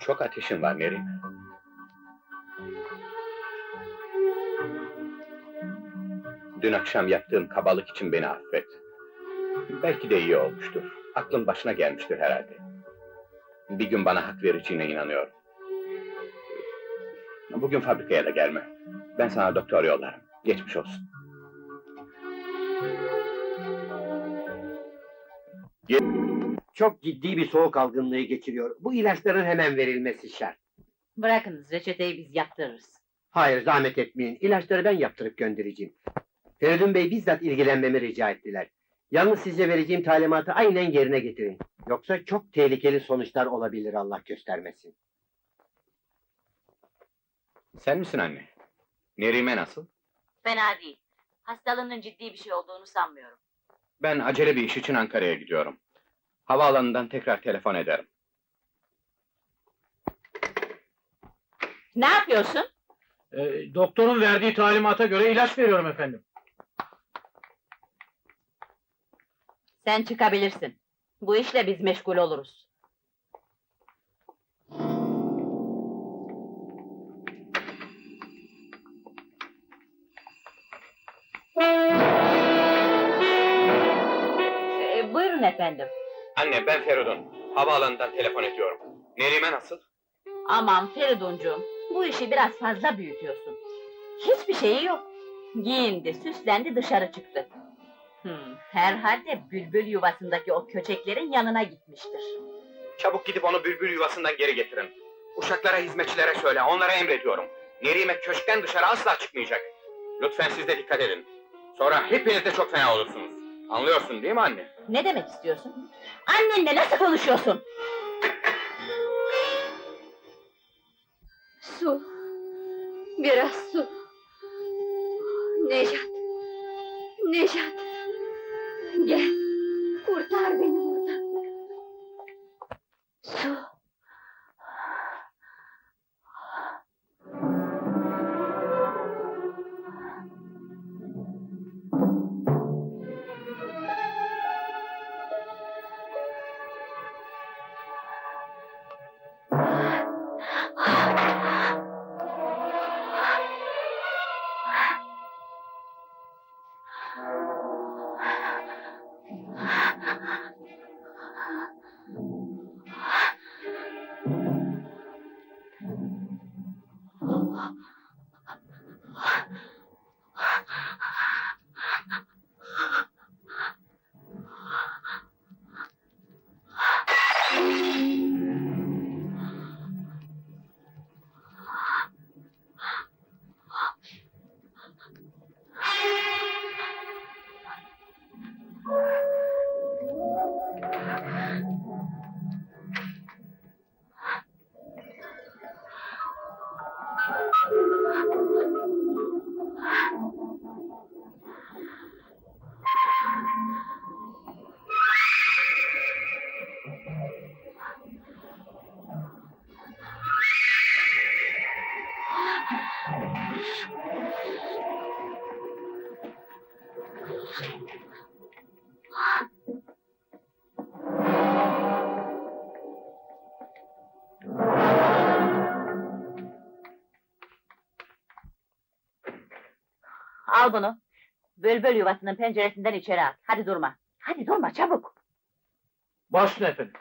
Çok ateşin var Mary. Dün akşam yaptığım kabalık için beni affet. Belki de iyi olmuştur. Aklın başına gelmiştir herhalde. Bir gün bana hak vereceğine inanıyorum. Bugün fabrikaya da gelme. Ben sana doktor yollarım. Geçmiş olsun. Çok ciddi bir soğuk algınlığı geçiriyor. Bu ilaçların hemen verilmesi şart. Bırakınız reçeteyi biz yaptırırız. Hayır zahmet etmeyin. İlaçları ben yaptırıp göndereceğim. Feridun Bey bizzat ilgilenmemi rica ettiler. Yalnız size vereceğim talimatı aynen yerine getirin. Yoksa çok tehlikeli sonuçlar olabilir Allah göstermesin. Sen misin anne? Nerime nasıl? Fena değil. Hastalığının ciddi bir şey olduğunu sanmıyorum. Ben acele bir iş için Ankara'ya gidiyorum. Havaalanından tekrar telefon ederim. Ne yapıyorsun? Ee, doktorun verdiği talimata göre ilaç veriyorum efendim. Sen çıkabilirsin. Bu işle biz meşgul oluruz. Ee, buyurun efendim. Anne ben Feridun. Havaalanından telefon ediyorum. Nerime nasıl? Aman Feriduncuğum, bu işi biraz fazla büyütüyorsun. Hiçbir şeyi yok. Giyindi, süslendi, dışarı çıktı. Hmm, herhalde bülbül yuvasındaki o köçeklerin yanına gitmiştir. Çabuk gidip onu bülbül yuvasından geri getirin. Uşaklara, hizmetçilere söyle, onlara emrediyorum. Nerime köşkten dışarı asla çıkmayacak. Lütfen siz de dikkat edin. Sonra hepiniz de çok fena olursunuz. Anlıyorsun değil mi anne? Ne demek istiyorsun? Annenle nasıl konuşuyorsun? Su. Biraz su. Nejat. So Su. Al bunu. Bülbül yuvasının penceresinden içeri at. Hadi durma. Hadi durma çabuk. Başüstüne efendim.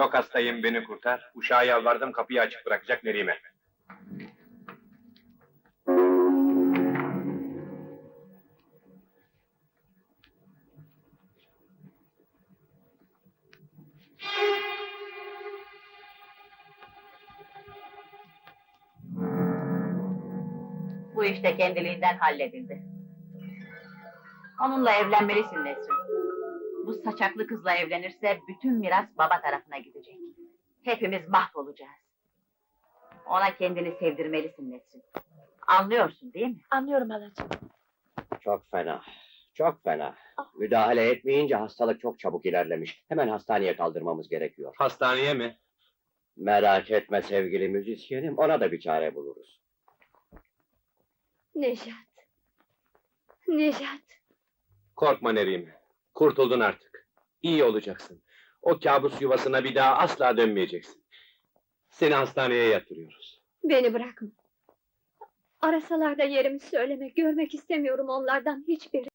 Çok hastayım, beni kurtar. Uşağa yalvardım, kapıyı açık bırakacak Nerime. Bu işte kendiliğinden halledildi. Onunla evlenmelisin Nesrin. Bu saçaklı kızla evlenirse bütün miras baba tarafına gidecek. Hepimiz mahvolacağız. Ona kendini sevdirmelisin Nesrin. Anlıyorsun değil mi? Anlıyorum halacığım. Çok fena. Çok fena. Müdahale etmeyince hastalık çok çabuk ilerlemiş. Hemen hastaneye kaldırmamız gerekiyor. Hastaneye mi? Merak etme sevgili müzisyenim, ona da bir çare buluruz. Nejat. Nejat. Korkma Nerime. Kurtuldun artık. İyi olacaksın. O kabus yuvasına bir daha asla dönmeyeceksin. Seni hastaneye yatırıyoruz. Beni bırakma. Arasalar da yerimi söyleme. Görmek istemiyorum onlardan hiçbiri.